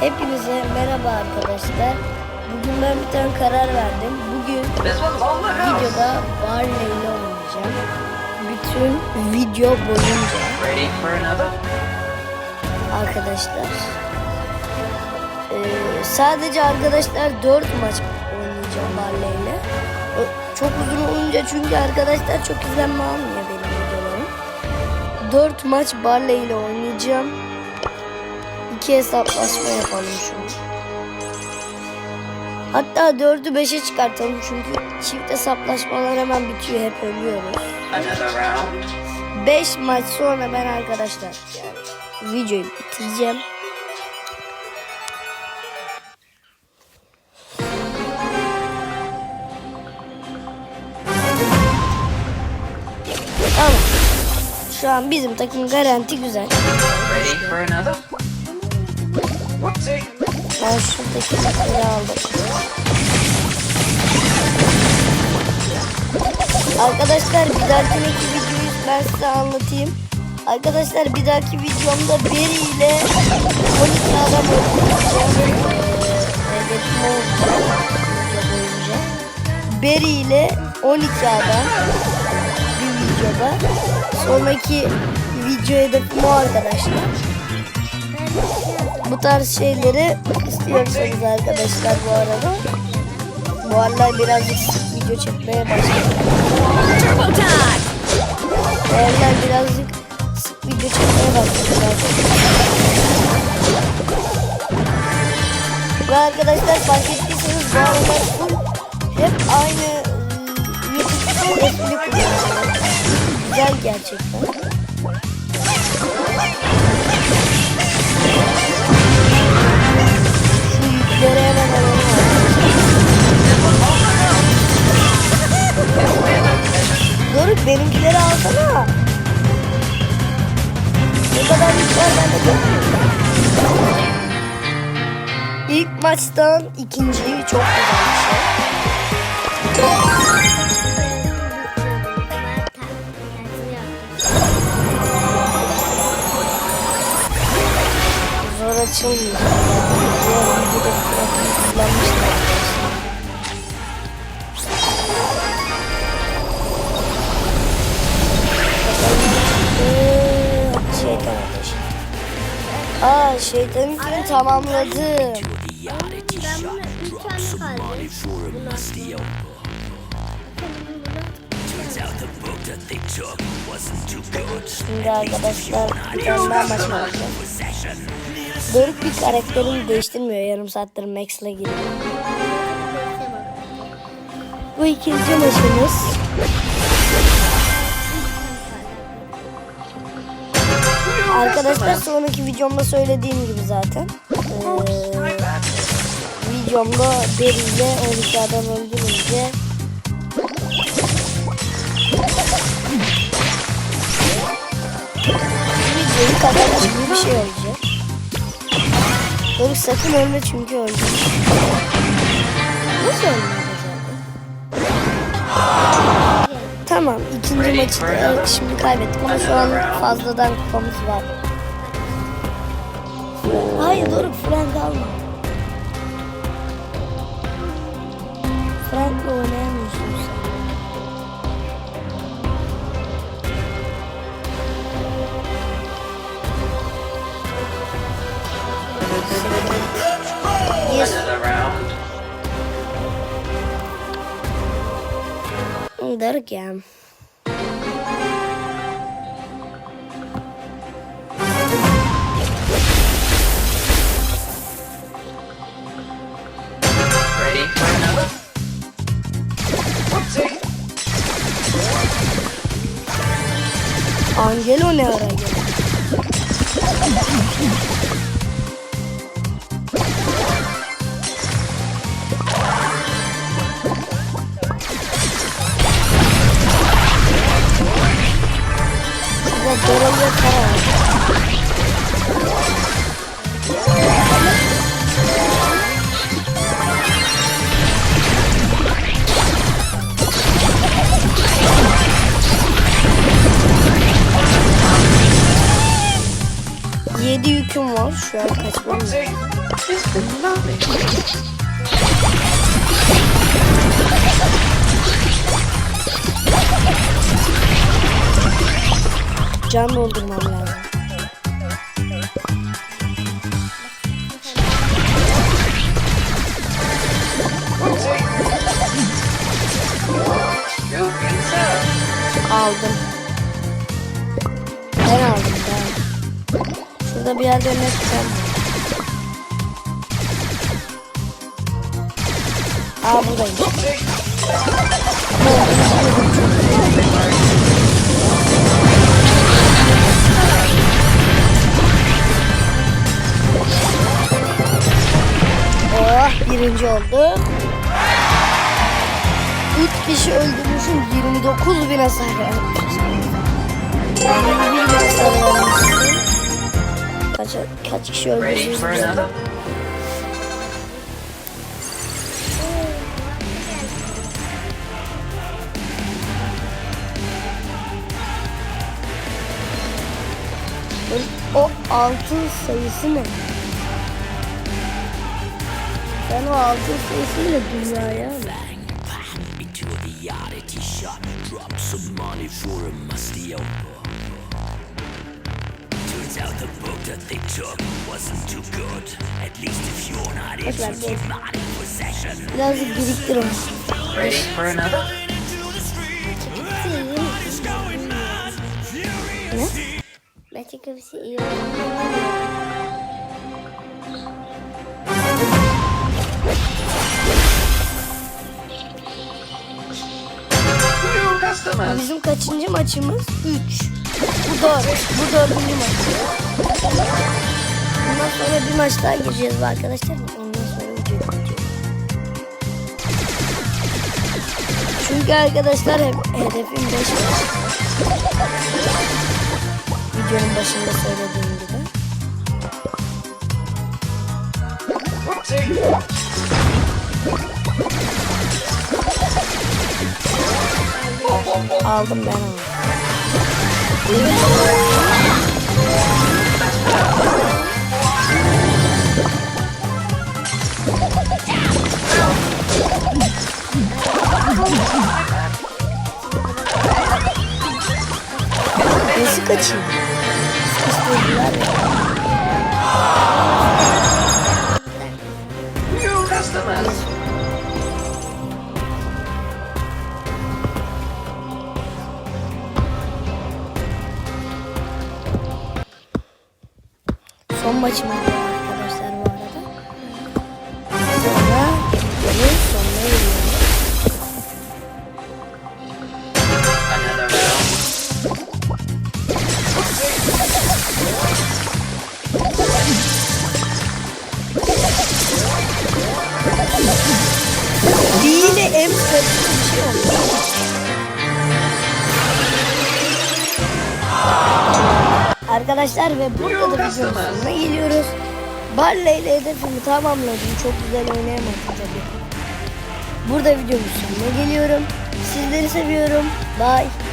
Hepinize merhaba arkadaşlar. Bugün ben bir tane karar verdim. Bugün videoda Barley ile oynayacağım. Bütün video boyunca arkadaşlar. Ee, sadece arkadaşlar 4 maç oynayacağım Barley ile. Ö- Çok uzun olunca çünkü arkadaşlar çok izlenme almıyor benim videolarım. 4 maç Barley ile oynayacağım. İki hesaplaşma yapalım şimdi. Hatta 4'ü 5'e çıkartalım çünkü çift hesaplaşmalar hemen bitiyor hep ölüyoruz. 5 maç sonra ben arkadaşlar yani videoyu bitireceğim. Tamam. Şu an bizim takım garanti güzel. Ready for another? Ben şuradaki makları aldım. Arkadaşlar bir dahaki videoyu ben size anlatayım. Arkadaşlar bir dahaki videomda Beri ile 12 adam öldüreceğim. Hedefim olacak boyunca. Beri ile 12 adam bir videoda. Sonraki video hedefim o arkadaşlar. Bu tarz şeyleri istiyorsanız arkadaşlar bu arada. Bu aralar birazcık video çekmeye başladım. Eğer birazcık sık video çekmeye başladım. Ve arkadaşlar fark ettiyseniz bu aralar hep aynı ıı, YouTube resmini kullanıyorum. Güzel gerçekten. Benimkileri alsana. Ne kadar yük var ben de görmüyorum. İlk maçtan ikinciyi çok güzel bir şey. Zor açılmıyor. Diğer videoda kullanmışlar. Ee, Ateşi. Aa şeytanın ikini tamamladım. Ben bunu bir tane kaldı. Şimdi arkadaşlar bir tane daha maç var. Doruk bir karakterini değiştirmiyor. Yarım saattir Max'le giriyor. Bu ikinci maçımız. Arkadaşlar sonraki videomda söylediğim gibi zaten. Ee, videomda deriyle 12 adam öldürünce videoyu kazanmış gibi bir şey olacak. Doruk sakın ölme çünkü öldün. Tamam ikinci maçı da şimdi kaybettik ama şu an fazladan kupamız var. Hayır Doruk Frank alma. Frank'la Another? Whoopsie. Angelo ne ara geldi? Para var. Yedi yüküm var. Şu an kaçmam. Can doldurmam lazım. Aldım. Ben aldım ben. Şurada bir yerde ne tutar Aa buradayım. Birinci oldu. Üç kişi öldürmüşüm 29 bin hasar vermişim. 21 bin hasar vermişim. Kaç, kaç kişi öldürmüşüm? O altın sayısı ne? Ben o altın sayısıyla dünyaya into a reality shot. Drop some money for a musty elbow. Turns out the book that they took wasn't too good. At least if you're not into demonic possession. Birazcık biriktir onu. Ready for another? Ne? Belki köfesi iyi Customers. Bizim kaçıncı maçımız? 3. Bu 4. Bu dördüncü maç. Bundan sonra bir maç daha gireceğiz arkadaşlar. Ondan sonra video bitecek. Çünkü arkadaşlar hep hedefim 5 maç. Videonun başında söylediğim gibi. Aldım ben onu. Nasıl kaçayım? Sıkıştırdılar ya. Son maçımız Arkadaşlar ve burada da videonun sonuna geliyoruz. Barley ile hedefimi tamamladım. Çok güzel oynayamadım tabii. Burada videomun sonuna geliyorum. Sizleri seviyorum. Bye.